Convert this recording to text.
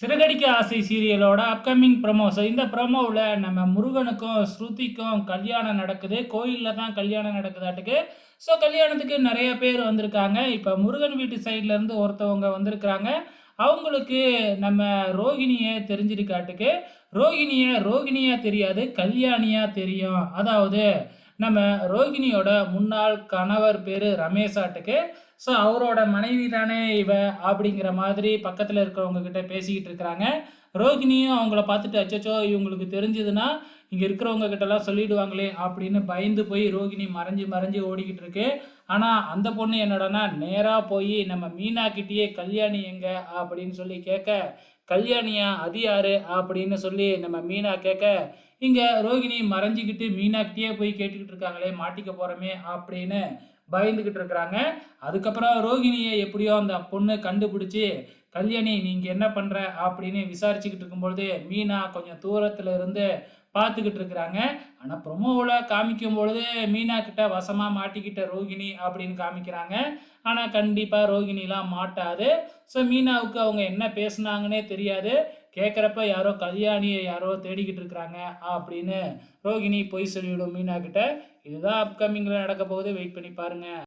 சிறகடிக்க ஆசை சீரியலோட upcoming promo so இந்த ப்ரமோவில் நம்ம முருகனுக்கும் ஸ்ருதிக்கும் கல்யாணம் நடக்குது. கோயிலில் தான் கல்யாணம் நடக்குதாட்டுக்கு. ஸோ கல்யாணத்துக்கு நிறைய பேர் வந்திருக்காங்க. இப்போ முருகன் வீட்டு சைட்லேருந்து ஒருத்தவங்க வந்திருக்கிறாங்க. அவங்களுக்கு நம்ம ரோகிணியை தெரிஞ்சிருக்காட்டுக்கு. ரோகிணியை ரோகிணியாக தெரியாது கல்யாணியாக தெரியும். அதாவது நம்ம ரோகிணியோட முன்னாள் கணவர் பேர் ரமேஷாட்டுக்கு ஸோ அவரோட மனைவி தானே இவ அப்படிங்கிற மாதிரி பக்கத்தில் இருக்கிறவங்க கிட்ட பேசிக்கிட்டு இருக்கிறாங்க. ரோகிணியும் அவங்கள பார்த்துட்டு அச்சச்சோ இவங்களுக்கு தெரிஞ்சதுன்னா இங்கே இருக்கிறவங்க கிட்டலாம் சொல்லிடுவாங்களே அப்படின்னு பயந்து போய் ரோகிணி மறைஞ்சு மறைஞ்சு ஓடிக்கிட்டு இருக்கு. ஆனால் அந்த பொண்ணு என்னடனா நேராக போய் நம்ம மீனா கிட்டேயே கல்யாணி எங்க? அப்படின்னு சொல்லி கேட்க கல்யாணியா? அது யாரு? அப்படின்னு சொல்லி நம்ம மீனா கேட்க இங்கே ரோகிணி மறைஞ்சிக்கிட்டு மீனாக்கிட்டே போய் கேட்டுக்கிட்டு இருக்காங்களே மாட்டிக்க போகிறோமே அப்படின்னு பயந்துக்கிட்டு இருக்கிறாங்க. அதுக்கப்புறம் ரோகிணியை எப்படியோ அந்த பொண்ணு கண்டுபிடிச்சி கல்யாணி நீங்கள் என்ன பண்ணுற அப்படின்னு விசாரிச்சுக்கிட்டு இருக்கும்பொழுது மீனா கொஞ்சம் தூரத்தில் இருந்து பார்த்துக்கிட்டு இருக்கிறாங்க. ஆனால் ப்ரொமோவில் காமிக்கும் பொழுது மீனா கிட்ட வசமாக மாட்டிக்கிட்ட ரோகிணி அப்படின்னு காமிக்கிறாங்க. ஆனால் கண்டிப்பாக ரோகிணிலாம் மாட்டாது. ஸோ மீனாவுக்கு அவங்க என்ன பேசுனாங்கன்னே தெரியாது. கேட்குறப்ப யாரோ கல்யாணியை யாரோ தேடிக்கிட்டு இருக்கிறாங்க அப்படின்னு ரோகிணி பொய் சொல்லிவிடும் மீனா கிட்ட. இதுதான் அப்கமிங்கில் நடக்க போகுது. வெயிட் பண்ணி பாருங்கள்